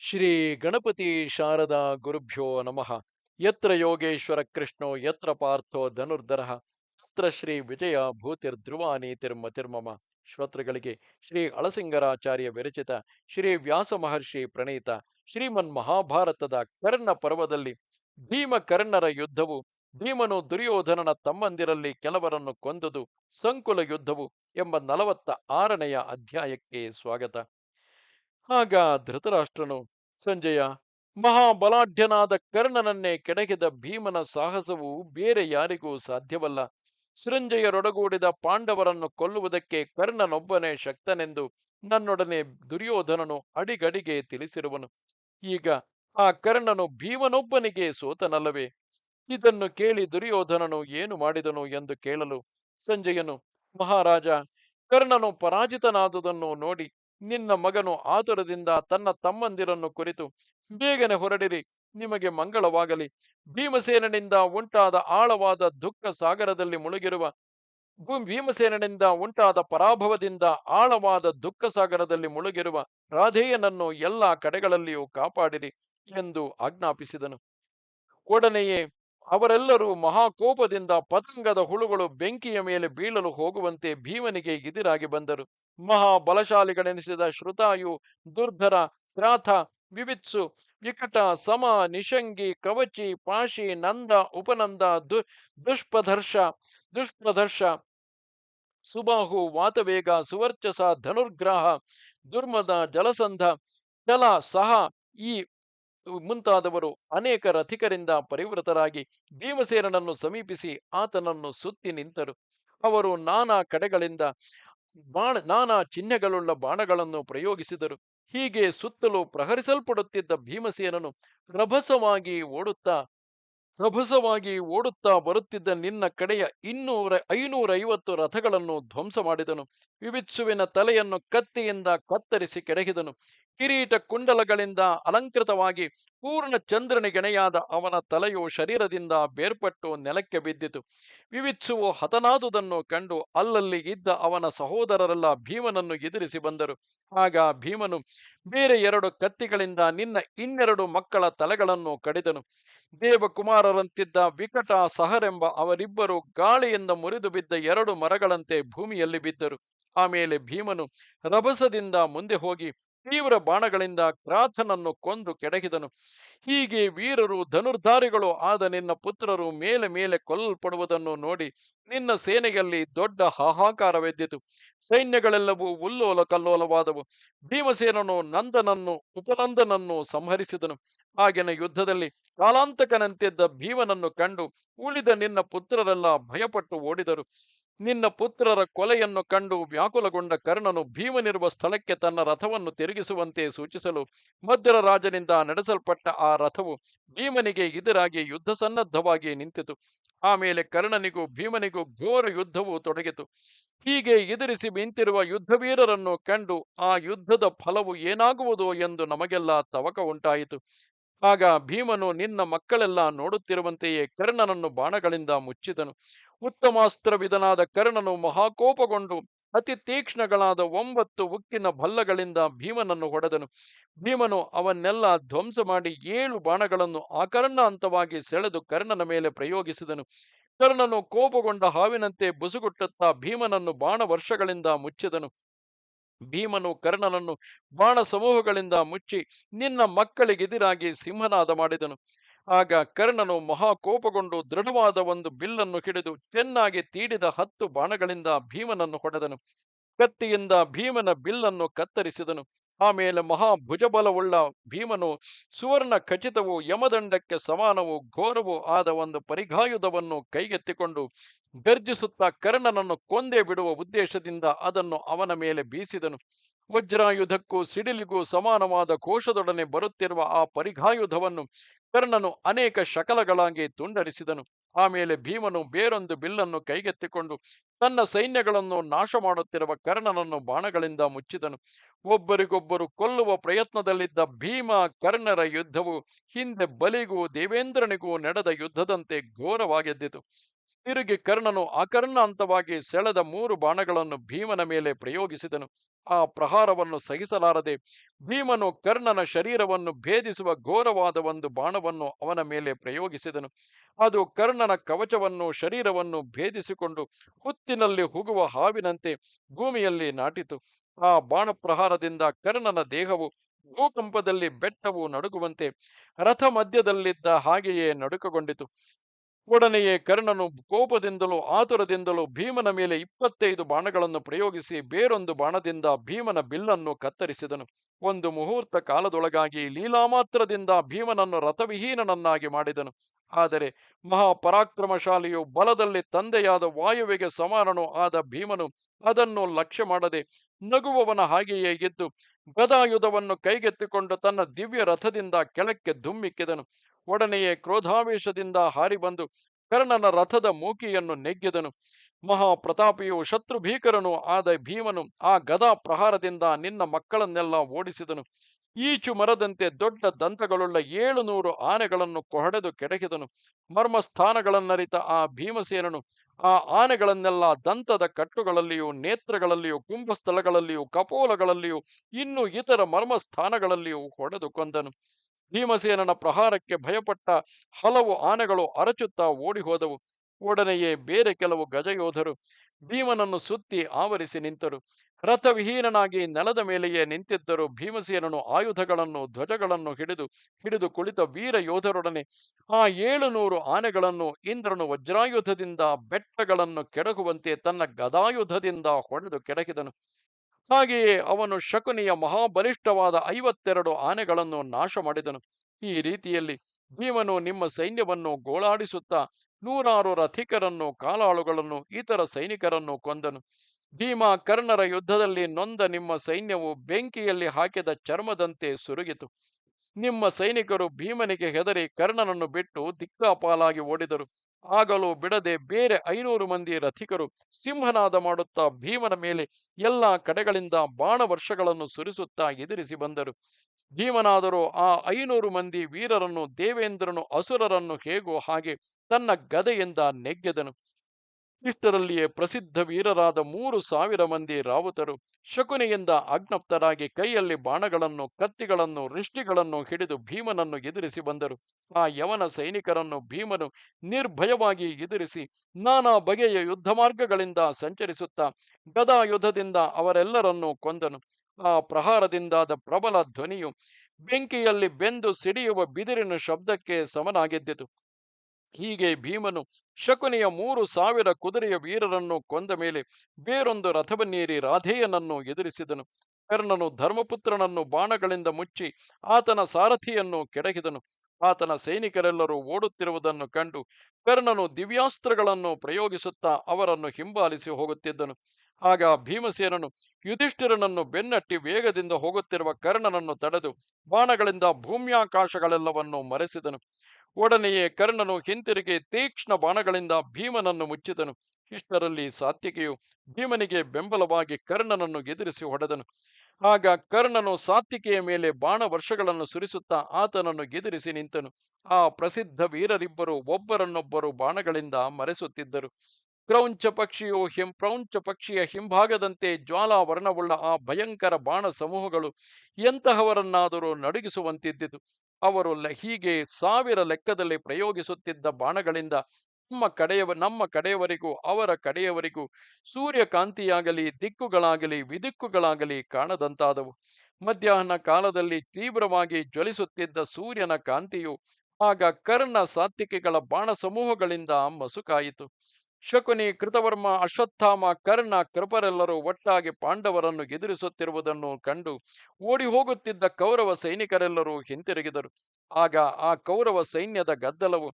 ಶ್ರೀ ಗಣಪತಿ ಶಾರದಾ ಗುರುಭ್ಯೋ ನಮಃ. ಯತ್ರ ಯೋಗೇಶ್ವರ ಕೃಷ್ಣೋ, ಯತ್ರ ಪಾರ್ಥೋ ಧನುರ್ಧರ, ತತ್ರ ಶ್ರೀ ವಿಜಯ ಭೂತಿರ್ಧ್ರುವಾನಿ ತಿರ್ಮ ತಿರ್ಮಮ. ಶ್ರೋತೃಗಳಿಗೆ ಶ್ರೀ ಅಳಸಿಂಗರಾಚಾರ್ಯ ವಿರಚಿತ ಶ್ರೀ ವ್ಯಾಸ ಮಹರ್ಷಿ ಪ್ರಣೀತ ಶ್ರೀಮನ್ ಮಹಾಭಾರತದ ಕರ್ಣ ಪರ್ವದಲ್ಲಿ ಭೀಮ ಕರ್ಣರ ಯುದ್ಧವು, ಭೀಮನು ದುರ್ಯೋಧನನ ತಮ್ಮಂದಿರಲ್ಲಿ ಕೆಲವರನ್ನು ಕೊಂದುದು ಸಂಕುಲ ಯುದ್ಧವು ಎಂಬ ನಲವತ್ತ ಆರನೆಯ ಅಧ್ಯಾಯಕ್ಕೆ ಸ್ವಾಗತ. ಆಗ ಧೃತರಾಷ್ಟ್ರನು, ಸಂಜಯ, ಮಹಾಬಲಾಢ್ಯನಾದ ಕರ್ಣನನ್ನೇ ಕೆಡಗಿದ ಭೀಮನ ಸಾಹಸವು ಬೇರೆ ಯಾರಿಗೂ ಸಾಧ್ಯವಲ್ಲ. ಸೃಂಜಯರೊಡಗೂಡಿದ ಪಾಂಡವರನ್ನು ಕೊಲ್ಲುವುದಕ್ಕೆ ಕರ್ಣನೊಬ್ಬನೇ ಶಕ್ತನೆಂದು ನನ್ನೊಡನೆ ದುರ್ಯೋಧನನು ಅಡಿಗಡಿಗೆ ತಿಳಿಸಿರುವನು. ಈಗ ಆ ಕರ್ಣನು ಭೀಮನೊಬ್ಬನಿಗೆ ಸೋತನಲ್ಲವೇ? ಇದನ್ನು ಕೇಳಿ ದುರ್ಯೋಧನನು ಏನು ಮಾಡಿದನು ಎಂದು ಕೇಳಲು ಸಂಜಯನು, ಮಹಾರಾಜ, ಕರ್ಣನು ಪರಾಜಿತನಾದುದನ್ನು ನೋಡಿ ನಿನ್ನ ಮಗನು ಆತುರದಿಂದ ತನ್ನ ತಮ್ಮಂದಿರನ್ನು ಕುರಿತು, ಬೇಗನೆ ಹೊರಡಿರಿ, ನಿಮಗೆ ಮಂಗಳವಾಗಲಿ. ಭೀಮಸೇನನಿಂದ ಉಂಟಾದ ಆಳವಾದ ದುಃಖ ಸಾಗರದಲ್ಲಿ ಮುಳುಗಿರುವ ಭೀಮಸೇನನಿಂದ ಉಂಟಾದ ಪರಾಭವದಿಂದ ಆಳವಾದ ದುಃಖ ಸಾಗರದಲ್ಲಿ ಮುಳುಗಿರುವ ರಾಧೇಯನನ್ನು ಎಲ್ಲ ಕಡೆಗಳಲ್ಲಿಯೂ ಕಾಪಾಡಿರಿ ಎಂದು ಆಜ್ಞಾಪಿಸಿದನು. ಒಡನೆಯೇ ಅವರೆಲ್ಲರೂ ಮಹಾಕೋಪದಿಂದ ಪತಂಗದ ಹುಳುಗಳು ಬೆಂಕಿಯ ಮೇಲೆ ಬೀಳಲು ಹೋಗುವಂತೆ ಭೀಮನಿಗೆ ಎದುರಾಗಿ ಬಂದರು. ಮಹಾಬಲಶಾಲಿಗಳೆನಿಸಿದ ಶ್ರುತಾಯು, ದುರ್ಧರ, ತ್ರಾಥ, ವಿವಿತ್ಸು, ವಿಕಟ, ಸಮ, ನಿಶಂಗಿ, ಕವಚಿ, ಪಾಶಿ, ನಂದ, ಉಪನಂದ, ದು ದುಷ್ಪದರ್ಶ ದುಷ್ಪ್ರದರ್ಶ ಸುಬಾಹು, ವಾತವೇಗ, ಸುವರ್ಚಸ, ಧನುರ್ಗ್ರಹ, ದುರ್ಮದ, ಜಲಸಂಧ ಜಲ ಸಹ, ಈ ಮುಂತಾದವರು ಅನೇಕ ರಥಿಕರಿಂದ ಪರಿವೃತರಾಗಿ ಭೀಮಸೇನನನ್ನು ಸಮೀಪಿಸಿ ಆತನನ್ನು ಸುತ್ತಿ ನಿಂತರು. ಅವರು ನಾನಾ ಕಡೆಗಳಿಂದ ಬಾಣ, ನಾನಾ ಚಿಹ್ನೆಗಳುಳ್ಳ ಬಾಣಗಳನ್ನು ಪ್ರಯೋಗಿಸಿದರು. ಹೀಗೆ ಸುತ್ತಲೂ ಪ್ರಹರಿಸಲ್ಪಡುತ್ತಿದ್ದ ಭೀಮಸೇನನು ರಭಸವಾಗಿ ಓಡುತ್ತಾ ರಭಸವಾಗಿ ಓಡುತ್ತಾ ಬರುತ್ತಿದ್ದ ನಿನ್ನ ಕಡೆಯ ಇನ್ನೂರ, ಐನೂರೈವತ್ತು ರಥಗಳನ್ನು ಧ್ವಂಸ ಮಾಡಿದನು ವಿವಿತ್ಸುವಿನ ತಲೆಯನ್ನು ಕತ್ತಿಯಿಂದ ಕತ್ತರಿಸಿ ಕೆಡಹಿದನು. ಕಿರೀಟ ಕುಂಡಲಗಳಿಂದ ಅಲಂಕೃತವಾಗಿ ಪೂರ್ಣ ಚಂದ್ರನಿಗೆಣೆಯಾದ ಅವನ ತಲೆಯು ಶರೀರದಿಂದ ಬೇರ್ಪಟ್ಟು ನೆಲಕ್ಕೆ ಬಿದ್ದಿತು. ವಿವಿತ್ಸುವು ಹತನಾದುದನ್ನು ಕಂಡು ಅಲ್ಲಲ್ಲಿ ಇದ್ದ ಅವನ ಸಹೋದರರೆಲ್ಲ ಭೀಮನನ್ನು ಎದುರಿಸಿ ಬಂದರು. ಆಗ ಭೀಮನು, ಬೇರೆ ಎರಡು ಕತ್ತಿಗಳಿಂದ ನಿನ್ನ ಇನ್ನೆರಡು ಮಕ್ಕಳ ತಲೆಗಳನ್ನು ಕಡಿದನು. ದೇವಕುಮಾರರಂತಿದ್ದ ವಿಕಟ ಸಹರೆಂಬ ಅವರಿಬ್ಬರು ಗಾಳಿಯಿಂದ ಮುರಿದು ಬಿದ್ದ ಎರಡು ಮರಗಳಂತೆ ಭೂಮಿಯಲ್ಲಿ ಬಿದ್ದರು. ಆಮೇಲೆ ಭೀಮನು ರಭಸದಿಂದ ಮುಂದೆ ಹೋಗಿ ತೀವ್ರ ಬಾಣಗಳಿಂದ ಕ್ರಾಥನನ್ನು ಕೊಂದು ಕೆಡಗಿದನು ಹೀಗೆ ವೀರರು, ಧನುರ್ಧಾರಿಗಳು ಆದ ನಿನ್ನ ಪುತ್ರರು ಮೇಲೆ ಮೇಲೆ ಕೊಲ್ಲಲ್ಪಡುವುದನ್ನು ನೋಡಿ ನಿನ್ನ ಸೇನೆಯಲ್ಲಿ ದೊಡ್ಡ ಹಾಹಾಕಾರವೆದ್ದಿತು. ಸೈನ್ಯಗಳೆಲ್ಲವೂ ಉಲ್ಲೋಲ ಕಲ್ಲೋಲವಾದವು. ಭೀಮಸೇನನು ನಂದನನ್ನು, ಉಪನಂದನನ್ನು ಸಂಹರಿಸಿದನು. ಆಗಿನ ಯುದ್ಧದಲ್ಲಿ ಕಾಲಾಂತಕನಂತಿದ್ದ ಭೀಮನನ್ನು ಕಂಡು ಉಳಿದ ನಿನ್ನ ಪುತ್ರರೆಲ್ಲ ಭಯಪಟ್ಟು ಓಡಿದರು. ನಿನ್ನ ಪುತ್ರರ ಕೊಲೆಯನ್ನು ಕಂಡು ವ್ಯಾಕುಲಗೊಂಡ ಕರ್ಣನು ಭೀಮನಿರುವ ಸ್ಥಳಕ್ಕೆ ತನ್ನ ರಥವನ್ನು ತಿರುಗಿಸುವಂತೆ ಸೂಚಿಸಲು ಮದ್ರ ರಾಜನಿಂದ ನಡೆಸಲ್ಪಟ್ಟ ಆ ರಥವು ಭೀಮನಿಗೆ ಎದುರಾಗಿ ಯುದ್ಧ ಸನ್ನದ್ಧವಾಗಿ ನಿಂತಿತು. ಆಮೇಲೆ ಕರ್ಣನಿಗೂ ಭೀಮನಿಗೂ ಘೋರ ಯುದ್ಧವು ತೊಡಗಿತು. ಹೀಗೆ ಎದುರಿಸಿ ನಿಂತಿರುವ ಯುದ್ಧವೀರರನ್ನು ಕಂಡು ಆ ಯುದ್ಧದ ಫಲವು ಏನಾಗುವುದು ಎಂದು ನಮಗೆಲ್ಲ ತವಕ ಉಂಟಾಯಿತು. ಆಗ ಭೀಮನು ನಿನ್ನ ಮಕ್ಕಳೆಲ್ಲ ನೋಡುತ್ತಿರುವಂತೆಯೇ ಕರ್ಣನನ್ನು ಬಾಣಗಳಿಂದ ಮುಚ್ಚಿದನು. ಉತ್ತಮಾಸ್ತ್ರವಿದನಾದ ಕರ್ಣನು ಮಹಾಕೋಪಗೊಂಡು ಅತಿ ತೀಕ್ಷ್ಣಗಳಾದ ಒಂಬತ್ತು ಉಕ್ಕಿನ ಭಲ್ಲಗಳಿಂದ ಭೀಮನನ್ನು ಹೊಡೆದನು. ಭೀಮನು ಅವನ್ನೆಲ್ಲ ಧ್ವಂಸ ಮಾಡಿ ಏಳು ಬಾಣಗಳನ್ನು ಆಕರ್ಣ ಹಂತವಾಗಿ ಸೆಳೆದು ಕರ್ಣನ ಮೇಲೆ ಪ್ರಯೋಗಿಸಿದನು. ಕರ್ಣನು ಕೋಪಗೊಂಡ ಹಾವಿನಂತೆ ಬುಸುಗುಟ್ಟುತ್ತಾ ಭೀಮನನ್ನು ಬಾಣ ವರ್ಷಗಳಿಂದ ಮುಚ್ಚಿದನು. ಭೀಮನು ಕರ್ಣನನ್ನು ಬಾಣ ಸಮೂಹಗಳಿಂದ ಮುಚ್ಚಿ ನಿನ್ನ ಮಕ್ಕಳಿಗೆದಿರಾಗಿ ಸಿಂಹನಾದ ಮಾಡಿದನು. ಆಗ ಕರ್ಣನು ಮಹಾಕೋಪಗೊಂಡು ದೃಢವಾದ ಒಂದು ಬಿಲ್ಲನ್ನು ಹಿಡಿದು ಚೆನ್ನಾಗಿ ತೀಡಿದ ಹತ್ತು ಬಾಣಗಳಿಂದ ಭೀಮನನ್ನು ಹೊಡೆದನು. ಕತ್ತಿಯಿಂದ ಭೀಮನ ಬಿಲ್ಲನ್ನು ಕತ್ತರಿಸಿದನು. ಆಮೇಲೆ ಮಹಾಭುಜಬಲವುಳ್ಳ ಭೀಮನು ಸುವರ್ಣ ಖಚಿತವು ಯಮದಂಡಕ್ಕೆ ಸಮಾನವು ಘೋರವು ಆದ ಒಂದು ಪರಿಘಾಯುಧವನ್ನು ಕೈಗೆತ್ತಿಕೊಂಡು ಗರ್ಜಿಸುತ್ತಾ ಕರ್ಣನನ್ನು ಕೊಂದೇ ಬಿಡುವ ಉದ್ದೇಶದಿಂದ ಅದನ್ನು ಅವನ ಮೇಲೆ ಬೀಸಿದನು. ವಜ್ರಾಯುಧಕ್ಕೂ ಸಿಡಿಲಿಗೂ ಸಮಾನವಾದ ಕೋಶದೊಡನೆ ಬರುತ್ತಿರುವ ಆ ಪರಿಘಾಯುಧವನ್ನು ಕರ್ಣನು ಅನೇಕ ಶಕಲಗಳಾಗಿ ತುಂಡರಿಸಿದನು. ಆಮೇಲೆ ಭೀಮನು ಬೇರೊಂದು ಬಿಲ್ಲನ್ನು ಕೈಗೆತ್ತಿಕೊಂಡು ತನ್ನ ಸೈನ್ಯಗಳನ್ನು ನಾಶ ಮಾಡುತ್ತಿರುವ ಕರ್ಣನನ್ನು ಬಾಣಗಳಿಂದ ಮುಚ್ಚಿದನು. ಒಬ್ಬರಿಗೊಬ್ಬರು ಕೊಲ್ಲುವ ಪ್ರಯತ್ನದಲ್ಲಿದ್ದ ಭೀಮ ಕರ್ಣರ ಯುದ್ಧವು ಹಿಂದೆ ಬಲಿಗೂ ದೇವೇಂದ್ರನಿಗೂ ನಡೆದ ಯುದ್ಧದಂತೆ ಘೋರವಾಗೆದ್ದಿತು. ತಿರುಗಿ ಕರ್ಣನು ಅಕರ್ಣ ಹಂತವಾಗಿ ಸೆಳೆದ ಮೂರು ಬಾಣಗಳನ್ನು ಭೀಮನ ಮೇಲೆ ಪ್ರಯೋಗಿಸಿದನು. ಆ ಪ್ರಹಾರವನ್ನು ಸಹಿಸಲಾರದೆ ಭೀಮನು ಕರ್ಣನ ಶರೀರವನ್ನು ಭೇದಿಸುವ ಘೋರವಾದ ಒಂದು ಬಾಣವನ್ನು ಅವನ ಮೇಲೆ ಪ್ರಯೋಗಿಸಿದನು. ಅದು ಕರ್ಣನ ಕವಚವನ್ನು ಶರೀರವನ್ನು ಭೇದಿಸಿಕೊಂಡು ಹುತ್ತಿನಲ್ಲಿ ಹುಗುವ ಹಾವಿನಂತೆ ಭೂಮಿಯಲ್ಲಿ ನಾಟಿತು. ಆ ಬಾಣ ಪ್ರಹಾರದಿಂದ ಕರ್ಣನ ದೇಹವು ಭೂಕಂಪದಲ್ಲಿ ಬೆಟ್ಟವು ನಡುಗುವಂತೆ ರಥ ಮಧ್ಯದಲ್ಲಿದ್ದ ಹಾಗೆಯೇ ನಡುಕಗೊಂಡಿತು. ಒಡನೆಯೇ ಕರ್ಣನು ಕೋಪದಿಂದಲೂ ಆತುರದಿಂದಲೂ ಭೀಮನ ಮೇಲೆ ಇಪ್ಪತ್ತೈದು ಬಾಣಗಳನ್ನು ಪ್ರಯೋಗಿಸಿ ಬೇರೊಂದು ಬಾಣದಿಂದ ಭೀಮನ ಬಿಲ್ಲನ್ನು ಕತ್ತರಿಸಿದನು. ಒಂದು ಮುಹೂರ್ತ ಕಾಲದೊಳಗಾಗಿ ಲೀಲಾಮಾತ್ರದಿಂದ ಭೀಮನನ್ನು ರಥವಿಹೀನನನ್ನಾಗಿ ಮಾಡಿದನು. ಆದರೆ ಮಹಾಪರಾಕ್ರಮಶಾಲಿಯು ಬಲದಲ್ಲಿ ತಂದೆಯಾದ ವಾಯುವಿಗೆ ಸಮಾನನು ಆದ ಭೀಮನು ಅದನ್ನು ಲಕ್ಷ್ಯ ಮಾಡದೆ ನಗುವವನ ಹಾಗೆಯೇ ಇದ್ದು ಗದಾಯುಧವನ್ನು ಕೈಗೆತ್ತಿಕೊಂಡು ತನ್ನ ದಿವ್ಯ ರಥದಿಂದ ಕೆಳಕ್ಕೆ ಧುಮ್ಮಿಕ್ಕಿದನು. ಒಡನೆಯೇ ಕ್ರೋಧಾವೇಶದಿಂದ ಹಾರಿ ಬಂದು ಕರ್ಣನ ರಥದ ಮೂಕಿಯನ್ನು ನೆಗ್ಗಿದನು. ಮಹಾಪ್ರತಾಪಿಯು ಶತ್ರು ಭೀಕರನು ಆದ ಭೀಮನು ಆ ಗದಾ ಪ್ರಹಾರದಿಂದ ನಿನ್ನ ಮಕ್ಕಳನ್ನೆಲ್ಲ ಓಡಿಸಿದನು. ಈಚು ಮರದಂತೆ ದೊಡ್ಡ ದಂತಗಳುಳ್ಳ ಏಳು ನೂರು ಆನೆಗಳನ್ನು ಕೊಹಡೆದು ಕೆಡಕಿದನು ಮರ್ಮಸ್ಥಾನಗಳನ್ನರಿತ ಆ ಭೀಮಸೇನನು ಆ ಆನೆಗಳನ್ನೆಲ್ಲ ದಂತದ ಕಟ್ಟುಗಳಲ್ಲಿಯೂ, ನೇತ್ರಗಳಲ್ಲಿಯೂ, ಕುಂಭಸ್ಥಳಗಳಲ್ಲಿಯೂ, ಕಪೋಲಗಳಲ್ಲಿಯೂ, ಇನ್ನು ಇತರ ಮರ್ಮಸ್ಥಾನಗಳಲ್ಲಿಯೂ ಹೊಡೆದು ಕೊಂದನು ಭೀಮಸೇನನ ಪ್ರಹಾರಕ್ಕೆ ಭಯಪಟ್ಟ ಹಲವು ಆನೆಗಳು ಅರಚುತ್ತಾ ಓಡಿ ಹೋದವು ಒಡನೆಯೇ ಬೇರೆ ಕೆಲವು ಗಜಯೋಧರು ಭೀಮನನ್ನು ಸುತ್ತಿ ಆವರಿಸಿ ನಿಂತರು. ರಥವಿಹೀನನಾಗಿ ನೆಲದ ಮೇಲೆಯೇ ನಿಂತಿದ್ದರು. ಭೀಮಸೇನನು ಆಯುಧಗಳನ್ನು, ಧ್ವಜಗಳನ್ನು ಹಿಡಿದು ಹಿಡಿದು ಕುಳಿತ ವೀರ ಯೋಧರೊಡನೆ ಆ ಏಳು ನೂರು ಆನೆಗಳನ್ನು ಇಂದ್ರನು ವಜ್ರಾಯುಧದಿಂದ ಬೆಟ್ಟಗಳನ್ನು ಕೆಡಗುವಂತೆ ತನ್ನ ಗದಾಯುಧದಿಂದ ಹೊಡೆದು ಕೆಡಕಿದನು. ಹಾಗೆಯೇ ಅವನು ಶಕುನಿಯ ಮಹಾಬಲಿಷ್ಠವಾದ ಐವತ್ತೆರಡು ಆನೆಗಳನ್ನು ನಾಶ ಮಾಡಿದನು ಈ ರೀತಿಯಲ್ಲಿ ಭೀಮನು ನಿಮ್ಮ ಸೈನ್ಯವನ್ನು ಗೋಳಾಡಿಸುತ್ತಾ ನೂರಾರು ರಥಿಕರನ್ನು, ಕಾಲಾಳುಗಳನ್ನು, ಇತರ ಸೈನಿಕರನ್ನು ಕೊಂದನು. ಭೀಮ ಕರ್ಣರ ಯುದ್ಧದಲ್ಲಿ ನೊಂದ ನಿಮ್ಮ ಸೈನ್ಯವು ಬೆಂಕಿಯಲ್ಲಿ ಹಾಕಿದ ಚರ್ಮದಂತೆ ಸುರುಗಿತು. ನಿಮ್ಮ ಸೈನಿಕರು ಭೀಮನಿಗೆ ಹೆದರಿ ಕರ್ಣನನ್ನು ಬಿಟ್ಟು ದಿಕ್ಕಾಪಾಲಾಗಿ ಓಡಿದರು. ಆಗಲೂ ಬಿಡದೆ ಬೇರೆ ಐನೂರು ಮಂದಿ ರಥಿಕರು ಸಿಂಹನಾದ ಮಾಡುತ್ತಾ ಭೀಮನ ಮೇಲೆ ಎಲ್ಲ ಕಡೆಗಳಿಂದ ಬಾಣ ವರ್ಷಗಳನ್ನು ಸುರಿಸುತ್ತಾ ಎದುರಿಸಿ ಬಂದರು. ಭೀಮನಾದರೂ ಆ ಐನೂರು ಮಂದಿ ವೀರರನ್ನು ದೇವೇಂದ್ರನು ಅಸುರರನ್ನು ಹೇಗೋ ಹಾಗೆ ತನ್ನ ಗದೆಯಿಂದ ನೆಗ್ಗೆದನು. ಇಷ್ಟರಲ್ಲಿಯೇ ಪ್ರಸಿದ್ಧ ವೀರರಾದ ಮೂರು ಸಾವಿರ ಮಂದಿ ರಾವುತರು ಶಕುನಿಯಿಂದ ಅಜ್ಞಪ್ತರಾಗಿ ಕೈಯಲ್ಲಿ ಬಾಣಗಳನ್ನು, ಕತ್ತಿಗಳನ್ನು, ರಿಷ್ಟಿಗಳನ್ನು ಹಿಡಿದು ಭೀಮನನ್ನು ಎದುರಿಸಿ ಬಂದರು. ಆ ಯವನ ಸೈನಿಕರನ್ನು ಭೀಮನು ನಿರ್ಭಯವಾಗಿ ಎದುರಿಸಿ ನಾನಾ ಬಗೆಯ ಯುದ್ಧ ಮಾರ್ಗಗಳಿಂದ ಸಂಚರಿಸುತ್ತಾ ಗದಾ ಯುದ್ಧದಿಂದ ಅವರೆಲ್ಲರನ್ನೂ ಕೊಂದನು. ಆ ಪ್ರಹಾರದಿಂದಾದ ಪ್ರಬಲ ಧ್ವನಿಯು ಬೆಂಕಿಯಲ್ಲಿ ಬೆಂದು ಸಿಡಿಯುವ ಬಿದಿರಿನ ಶಬ್ದಕ್ಕೆ ಸಮನಾಗಿದ್ದಿತು. ಹೀಗೆ ಭೀಮನು ಶಕುನಿಯ ಮೂರು ಸಾವಿರ ಕುದುರೆಯ ವೀರರನ್ನು ಕೊಂದ ಮೇಲೆ ಬೇರೊಂದು ರಥವನ್ನೇರಿ ರಾಧೇಯನನ್ನು ಎದುರಿಸಿದನು. ಕರ್ಣನು ಧರ್ಮಪುತ್ರನನ್ನು ಬಾಣಗಳಿಂದ ಮುಚ್ಚಿ ಆತನ ಸಾರಥಿಯನ್ನು ಕೆಡಹಿದನು. ಆತನ ಸೈನಿಕರೆಲ್ಲರೂ ಓಡುತ್ತಿರುವುದನ್ನು ಕಂಡು ಕರ್ಣನು ದಿವ್ಯಾಸ್ತ್ರಗಳನ್ನು ಪ್ರಯೋಗಿಸುತ್ತಾ ಅವರನ್ನು ಹಿಂಬಾಲಿಸಿ ಹೋಗುತ್ತಿದ್ದನು. ಆಗ ಭೀಮಸೇನನು ಯುಧಿಷ್ಠಿರನನ್ನು ಬೆನ್ನಟ್ಟಿ ವೇಗದಿಂದ ಹೋಗುತ್ತಿರುವ ಕರ್ಣನನ್ನು ತಡೆದು ಬಾಣಗಳಿಂದ ಭೂಮ್ಯಾಕಾಶಗಳೆಲ್ಲವನ್ನು ಮರೆಸಿದನು. ಒಡನೆಯೇ ಕರ್ಣನು ಹಿಂತಿರುಗಿ ತೀಕ್ಷ್ಣ ಬಾಣಗಳಿಂದ ಭೀಮನನ್ನು ಮುಚ್ಚಿದನು. ಇಷ್ಟರಲ್ಲಿ ಸಾತ್ವಿಕೆಯು ಭೀಮನಿಗೆ ಬೆಂಬಲವಾಗಿ ಕರ್ಣನನ್ನು ಎದುರಿಸಿ ಹೊಡೆದನು. ಆಗ ಕರ್ಣನು ಸಾತ್ವಿಕೆಯ ಮೇಲೆ ಬಾಣ ವರ್ಷಗಳನ್ನು ಸುರಿಸುತ್ತಾ ಆತನನ್ನು ಎದುರಿಸಿ ನಿಂತನು. ಆ ಪ್ರಸಿದ್ಧ ವೀರರಿಬ್ಬರು ಒಬ್ಬರನ್ನೊಬ್ಬರು ಬಾಣಗಳಿಂದ ಮರೆಸುತ್ತಿದ್ದರು. ಕ್ರೌಂಚ ಪಕ್ಷಿಯು ಹಿಂ ಪ್ರೌಂಚ ಪಕ್ಷಿಯ ಹಿಂಭಾಗದಂತೆ ಜ್ವಾಲಾವರ್ಣವುಳ್ಳ ಆ ಭಯಂಕರ ಬಾಣ ಸಮೂಹಗಳು ಎಂತಹವರನ್ನಾದರೂ ನಡುಗಿಸುವಂತಿದ್ದಿತು. ಅವರು ಹೀಗೆ ಸಾವಿರ ಲೆಕ್ಕದಲ್ಲಿ ಪ್ರಯೋಗಿಸುತ್ತಿದ್ದ ಬಾಣಗಳಿಂದ ನಮ್ಮ ಕಡೆಯವ, ನಮ್ಮ ಕಡೆಯವರಿಗೂ, ಅವರ ಕಡೆಯವರಿಗೂ ಸೂರ್ಯಕಾಂತಿಯಾಗಲಿ, ದಿಕ್ಕುಗಳಾಗಲಿ, ವಿದಿಕ್ಕುಗಳಾಗಲಿ ಕಾಣದಂತಾದವು. ಮಧ್ಯಾಹ್ನ ಕಾಲದಲ್ಲಿ ತೀವ್ರವಾಗಿ ಜ್ವಲಿಸುತ್ತಿದ್ದ ಸೂರ್ಯನ ಕಾಂತಿಯು ಆಗ ಕರ್ಣ ಸಾತ್ವಿಕೆಗಳ ಬಾಣ ಸಮೂಹಗಳಿಂದ ಮಸುಕಾಯಿತು. ಶಕುನಿ, ಕೃತವರ್ಮ, ಅಶ್ವತ್ಥಾಮ, ಕರ್ಣ, ಕೃಪರೆಲ್ಲರೂ ಒಟ್ಟಾಗಿ ಪಾಂಡವರನ್ನು ಎದುರಿಸುತ್ತಿರುವುದನ್ನು ಕಂಡು ಓಡಿ ಹೋಗುತ್ತಿದ್ದ ಕೌರವ ಸೈನಿಕರೆಲ್ಲರೂ ಹಿಂತಿರುಗಿದರು. ಆಗ ಆ ಕೌರವ ಸೈನ್ಯದ ಗದ್ದಲವು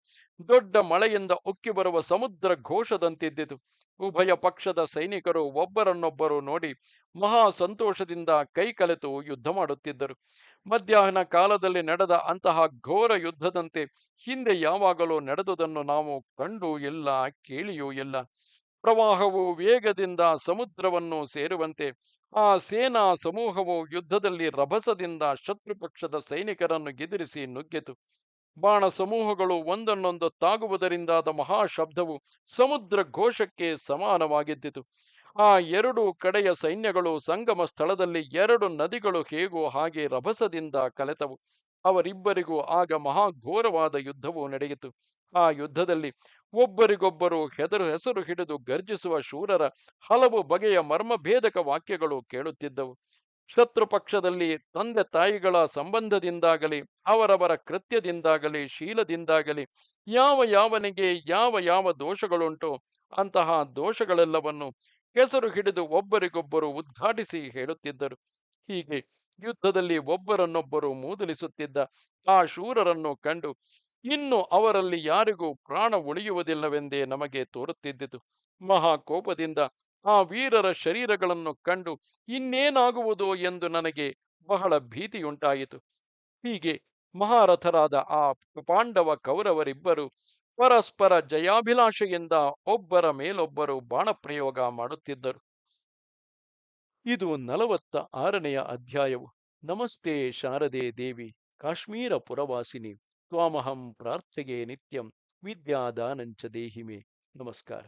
ದೊಡ್ಡ ಮಳೆಯಿಂದ ಉಕ್ಕಿ ಬರುವ ಸಮುದ್ರ ಘೋಷದಂತಿದ್ದಿತು. ಉಭಯ ಪಕ್ಷದ ಸೈನಿಕರು ಒಬ್ಬರನ್ನೊಬ್ಬರು ನೋಡಿ ಮಹಾ ಸಂತೋಷದಿಂದ ಕೈ ಕಲೆತು ಯುದ್ಧ ಮಾಡುತ್ತಿದ್ದರು. ಮಧ್ಯಾಹ್ನ ಕಾಲದಲ್ಲಿ ನಡೆದ ಅಂತಹ ಘೋರ ಯುದ್ಧದಂತೆ ಹಿಂದೆ ಯಾವಾಗಲೂ ನಡೆದುದನ್ನು ನಾವು ಕಂಡು ಇಲ್ಲ, ಕೇಳಿಯೂ ಇಲ್ಲ. ಪ್ರವಾಹವು ವೇಗದಿಂದ ಸಮುದ್ರವನ್ನು ಸೇರುವಂತೆ ಆ ಸೇನಾ ಸಮೂಹವು ಯುದ್ಧದಲ್ಲಿ ರಭಸದಿಂದ ಶತ್ರುಪಕ್ಷದ ಸೈನಿಕರನ್ನು ಗೆದರಿಸಿ ನುಗ್ಗಿತು. ಬಾಣ ಸಮೂಹಗಳು ಒಂದನ್ನೊಂದು ತಾಗುವುದರಿಂದಾದ ಮಹಾಶಬ್ದವು ಸಮುದ್ರ ಘೋಷಕ್ಕೆ ಸಮಾನವಾಗಿದ್ದಿತು. ಆ ಎರಡು ಕಡೆಯ ಸೈನ್ಯಗಳು ಸಂಗಮ ಸ್ಥಳದಲ್ಲಿ ಎರಡು ನದಿಗಳು ಹೇಗೋ ಹಾಗೆ ರಭಸದಿಂದ ಕಲೆತವು. ಅವರಿಬ್ಬರಿಗೂ ಆಗ ಮಹಾಘೋರವಾದ ಯುದ್ಧವು ನಡೆಯಿತು. ಆ ಯುದ್ಧದಲ್ಲಿ ಒಬ್ಬರಿಗೊಬ್ಬರು ಹೆದರು ಹೆಸರು ಹಿಡಿದು ಗರ್ಜಿಸುವ ಶೂರರ ಹಲವು ಬಗೆಯ ಮರ್ಮಭೇದಕ ವಾಕ್ಯಗಳು ಕೇಳುತ್ತಿದ್ದವು. ಶತ್ರು ಪಕ್ಷದಲ್ಲಿ ತಂದೆ ತಾಯಿಗಳ ಸಂಬಂಧದಿಂದಾಗಲಿ, ಅವರವರ ಕೃತ್ಯದಿಂದಾಗಲಿ, ಶೀಲದಿಂದಾಗಲಿ, ಯಾವ ಯಾವನಿಗೆ ಯಾವ ಯಾವ ದೋಷಗಳುಂಟು, ಅಂತಹ ದೋಷಗಳೆಲ್ಲವನ್ನು ಹೆಸರು ಹಿಡಿದು ಒಬ್ಬರಿಗೊಬ್ಬರು ಉದ್ಘಾಟಿಸಿ ಹೇಳುತ್ತಿದ್ದರು. ಹೀಗೆ ಯುದ್ಧದಲ್ಲಿ ಒಬ್ಬರನ್ನೊಬ್ಬರು ಮೂದಲಿಸುತ್ತಿದ್ದ ಆ ಶೂರರನ್ನು ಕಂಡು ಇನ್ನು ಅವರಲ್ಲಿ ಯಾರಿಗೂ ಪ್ರಾಣ ಉಳಿಯುವುದಿಲ್ಲವೆಂದೇ ನಮಗೆ ತೋರುತ್ತಿದ್ದಿತು. ಮಹಾಕೋಪದಿಂದ ಆ ವೀರರ ಶರೀರಗಳನ್ನು ಕಂಡು ಇನ್ನೇನಾಗುವುದು ಎಂದು ನನಗೆ ಬಹಳ ಭೀತಿಯುಂಟಾಯಿತು. ಹೀಗೆ ಮಹಾರಥರಾದ ಆ ಪಾಂಡವ ಕೌರವರಿಬ್ಬರು ಪರಸ್ಪರ ಜಯಾಭಿಲಾಷೆಯಿಂದ ಒಬ್ಬರ ಮೇಲೊಬ್ಬರು ಬಾಣಪ್ರಯೋಗ ಮಾಡುತ್ತಿದ್ದರು. ಇದು ನಲವತ್ತ ಆರನೆಯ ಅಧ್ಯಾಯವು. ನಮಸ್ತೆ ಶಾರದೆ ದೇವಿ. ಕಾಶ್ಮೀರ ಪುರವಾಸಿನಿ ತ್ವಾಮಹಂ ಪ್ರಾರ್ಥೆಗೆ ನಿತ್ಯಂ. ವಿದ್ಯಾದಾನಂಚ ದೇಹಿಮೆ. ನಮಸ್ಕಾರ.